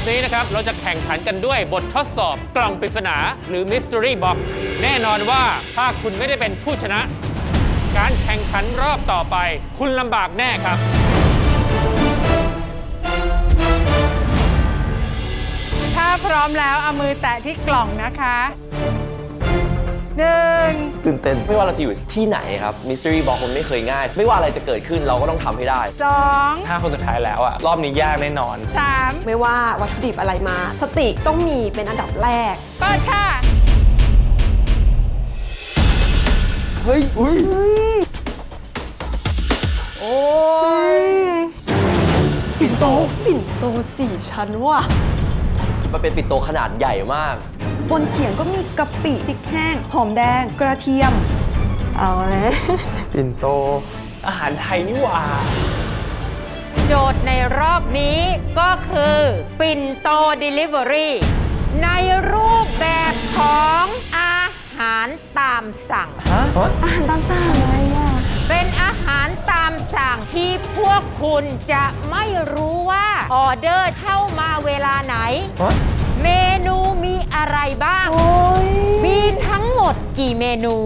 อบนี้นะครับ เราจะแข่งขันกันด้วยบททดสอบกล่องปริศนาหรือ Mystery Box แน่นอนว่าถ้าคุณไม่ได้เป็นผู้ชนะ การแข่งขันรอบต่อไป คุณลำบากแน่ครับ ถ้าพร้อมแล้วเอามือแตะที่กล่องนะคะ หนึ่งตื่นเต้นไม่ว่าเราจะอยู่ที่ไหนครับ Mystery Box มันไม่เคยง่าย ไม่ว่าอะไรจะเกิดขึ้นเราก็ต้องทำให้ได้ สองห้าคนสุดท้ายแล้วอะรอบนี้ยากแน่นอน สามไม่ว่าวัตถุดิบอะไรมา สติต้องมีเป็นอันดับแรก เปิดค่ะ เฮ้ย อุ้ย โอ้ยปิ่นโตปิ่นโตสี่ชั้นว่ะ มันเป็นปิดโตขนาดใหญ่มาก บนเขียงก็มีกะปิพริกแห้ง หอมแดง กระเทียม เอาแล้วปิ่นโต อาหารไทยนี่หว่า โจทย์ในรอบนี้ก็คือ ปิ่นโต Delivery ในรูปแบบของอาหารตามสั่ง อาหารตามสั่งาหารตามสั่งที่พวกคุณจะไม่รู้ว่าออเดอร์เข้ามาเวลาไหนเมนูมีอะไรบ้างโอ้ยมีทั้งหมดกี่เมนู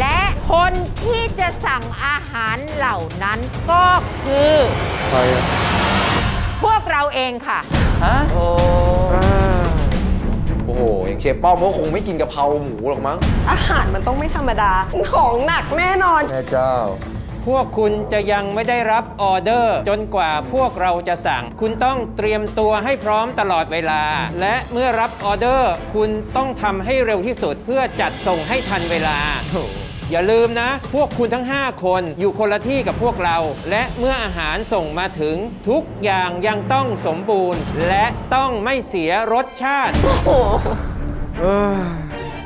และคนที่จะสั่งอาหารเหล่านั้นก็คือพวกเราเองค่ะโอ้โอ้ โหอย่างเชฟป้อมก็คงไม่กินกะเพราหมูหรอกมั้ง อาหารมันต้องไม่ธรรมดา ของหนักแน่นอน แม่เจ้า พวกคุณจะยังไม่ได้รับออเดอร์ จนกว่าพวกเราจะสั่ง คุณต้องเตรียมตัวให้พร้อมตลอดเวลา และเมื่อรับออเดอร์ คุณต้องทำให้เร็วที่สุดเพื่อจัดส่งให้ทันเวลาอ ย่าลืมนะ พวกคุณทั้ง 5 คนอยู่คนละที่กับพวกเรา และเมื่ออาหารส่งมาถึงทุกอย่างยังต้องสมบูรณ์ และต้องไม่เสียรสชาติ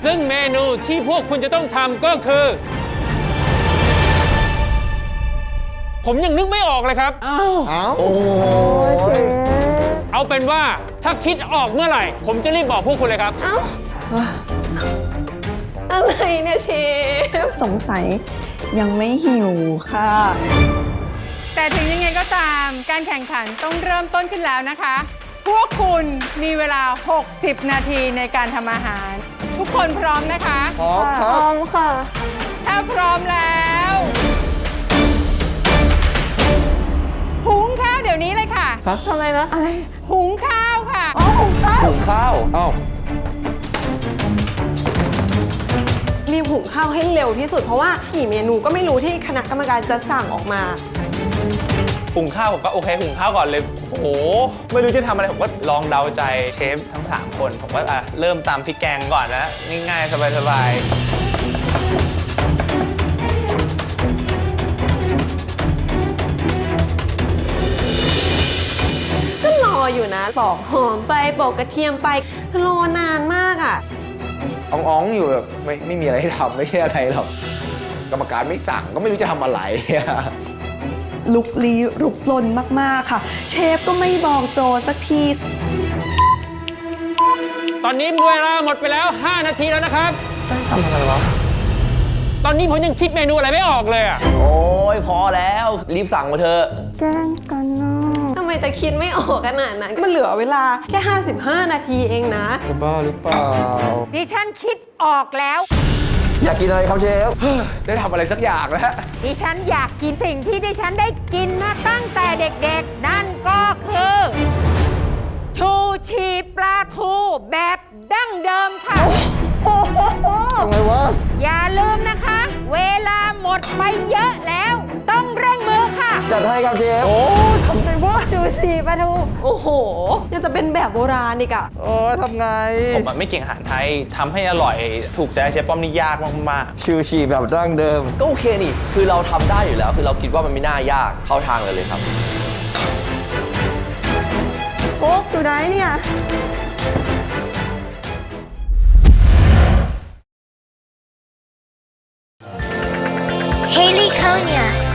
ซึ่งเมนูที่พวกคุณจะต้องทำก็คือ ผมยังนึกไม่ออกเลยครับ เอ้าเอาเป็นว่าถ้าคิดออกเมื่อไหร่ ผมจะรีบบอกพวกคุณเลยครับ อะไรเนี่ยเชฟ สงสัยยังไม่หิวค่ะ แต่ถึงยังไงก็ตามการแข่งขันต้องเริ่มต้นขึ้นแล้วนะคะ พวกคุณมีเวลา 60 นาทีในการทำอาหาร ทุกคนพร้อมนะคะ พร้อมคพรับร้อมค่ะ ถ้าพร้อมแล้วหุงข้าวเดี๋ยวนี้เลยค่ะ ทำไมนะ อะไร หุงข้าวค่ะอ๋อหุงข้าวหุงข้าว ข้าวให้เร็วที่สุด เพราะว่ากี่เมนูก็ไม่รู้ที่คณะกรรมการจะสั่งออกมาหุงข้าวผมก็โอเคหุงข้าวก่อนเลยโอ้โหไม่รู้จะทำอะไรผมก็ลองเดาใจเชฟทั้ง 3 คน ผมก็อะเริ่มตามพริกแกงก่อนนะง่ายๆ สบายๆ ก็รออยู่นะปอกหอมไปปอกกระเทียมไปคือรอนานมากอะ อ่องๆอยู่แบบไม่ไม่มีอะไรให้ทำไม่ใช่อะไรหรอกกรรมการไม่สั่งก็ไม่รู้จะทำอะไรลุกลี้ลุกลนมากๆค่ะ เชฟก็ไม่บอกโจทย์สักทีตอนนี้เวลาหมดไปแล้ว 5 นาทีแล้วนะครับทำอะไรวะตอนนี้ผมยังคิดเมนูอะไรไม่ออกเลยอะโอ้ยพอแล้ว รีบสั่งมาเถอะแกล้งกันเนาะทำไม จะคิดไม่ออกขนาดนั้น มันเหลือเวลาแค่ 55 นาทีเองนะบ้าหรือเปล่า ดิฉันคิดออกแล้ว อยากกินอะไรครับเชฟ ได้ทำอะไรสักอย่างแล้ว ดิฉันอยากกินสิ่งที่ดิฉันได้กินมาตั้งแต่เด็กๆ นั่นก็คือ ชูชีปลาทูแบบดั้งเดิมค่ะทำไงวะ อย่าลืมนะคะ เวลาหมดไปเยอะแล้ว ต้องเร่งมือค่ะ จัดให้ครับเชฟ โอ้ทำไงวะ ชูชีปลาทู โอ้โห ยังจะเป็นแบบโบราณอีกอะโอ้ทำไง ผมไม่เก่งอาหารไทยทำให้อร่อยถูกใจเชฟป้อมนี่ยากมากๆชูชีแบบดั้งเดิม ก็โอเคนี่ คือเราทำได้อยู่แล้ว คือเราคิดว่ามันไม่น่ายากเข้าทางเลยเลยครับ โก๊กอยู่ไหนเนี่ย Haley Konya.